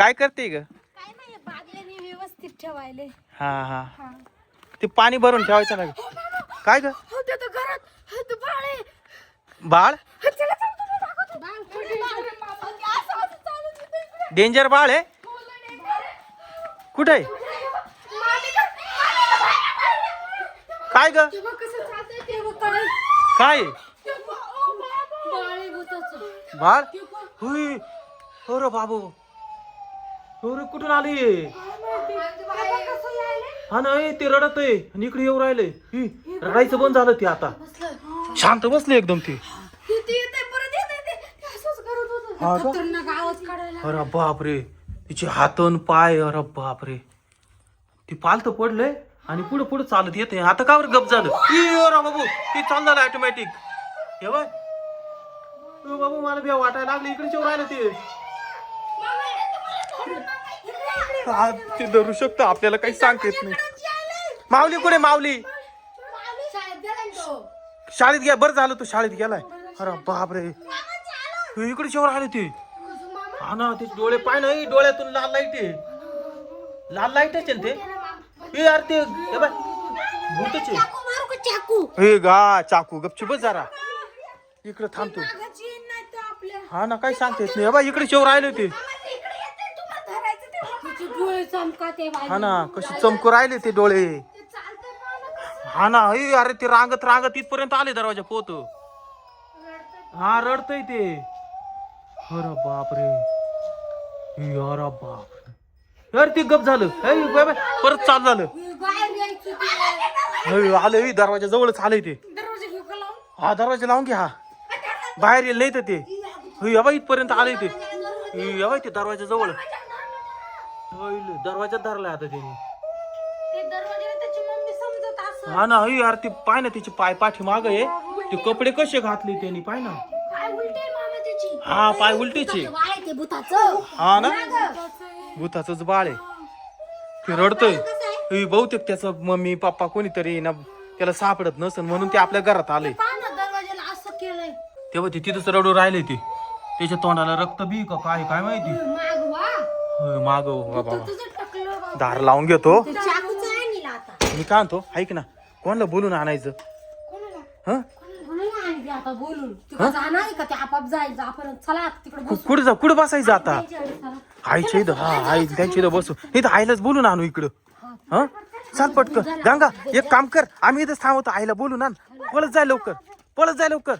काय करते ग काय नाही बादल्याने व्यवस्थित ठेवायले हा हा हा ते पाणी भरून ठेवायचं ना ग. काय ग हो ते तर घरात हो ते बाळ आहे बाळ हो, चला चला तुला दाखवतो बाळ कुठे बाळ आहे, मामा? ते असं असं चालत होतं इकडे. डेंजर बाळ आहे हो. कुठे आहे? बाहेर, बाहेर. काय ग कसं चालतंय काय. काय आहे? ते बघ, ओ बाबा. बाळ आहे भुताचं. बाळ. हुई हो रे बाबू रे कुठून आली. हा नाही ते रडत आहे आणि इकडे येऊ राहिले ही, रडायचं बंद झालं ते आता बसलं. शांत बसले एकदम ते ते- ते येतंय, परत येतंय ते. ते असंच करत होतं. हा का? खतरनाक आवाज काढायला. अरे बापरे तिचे हातन पाय अरे बापरे ती पालत पडलंय आणि पुढे पुढे चालत येते आता का बरं गप झालं ई, अरे बाबू ते चालू झालं ऑटोमॅटिक हे बाय बाबू मला बिया वाटायला लागली इकडे येऊ राहिलं ते मामा, येते मला धरून. मामा, इकडे, इकडे. हा, ते धरू शकतं आपल्याला काही सांगता येत नाही. माऊली कुठे माऊली शाळेत ना तो. घ्या बरं झालं तू शाळेत गेलाय अरे बापरे चालव. इकडे शेवर आले ते? हा ना ते डोळे पाय नाही डोळ्यातून लाल लाइट आहे लाल लाइट आहे ना ते यार ते भूतच? हे गा चाकू गपची बस जरा इकडे थांबतो. हा ना काय सांगता येत नाही हे बाय इकडे शेवर राहिले ते मामा, ते इकडे येतंय, तुम्हाला धरायचं ते बघा. हा ना कशी चमकू राहिले ते डोळे? हा ना हे अरे ते रांगत रांगत इथपर्यंत आले दरवाजा रडतंय. हा रडतय ते. अरे बापरे. अरे बापरे. अरे ते गप झालं. परत चालू झालं. आलं दरवाजा जवळच आलंय ते? हा दरवाजा लावून घ्या. हा बाहेर येईल नाही तर ते. बाई इथपर्यंत आलंय ते. बाई ते दरवाजा जवळ. होईल, दरवाजात धरलाय आता त्यांनी. ते दरवाजाला त्याची मम्मी समजत असं हा ना हे यार ते पाय ना त्याचे पाय पाठी माग आहे. ते कपडे कसे घातले त्यांनी पाय ना. काय उलटे मामा त्याची. हा पाय उलटीचे. ते भूताचं. हा ना? भूताचं. भूताचंच बाळ आहे. ते रडतय. बहुतेक त्याचं मम्मी पप्पा कोणीतरी ना त्याला सापडत नसन म्हणून ते आपल्या घरात आले पहा ना दरवाजाला असं केलंय. तेव्हा ते तिथंच रडू राहिले ते. त्याच्या तोंडाला रक्त बी का काय काय माहिती? मागवा. माग बाबा. दार लावून घेतो. मी काय म्हणतो ऐक ना कोणाला बोलून आणायचं? हं? आणते का? कुठं जा कुठं बसायचं आता. आईच्या इथं हा आई त्यांच्या इथं बसू. इथं आईलाच बोलून आणू इकडं. हा चाल पटकन. गंगा एक काम कर आम्ही इथंच थांबवतो आईला बोलून आण. पळत जाय लवकर. पळत जाय लवकर.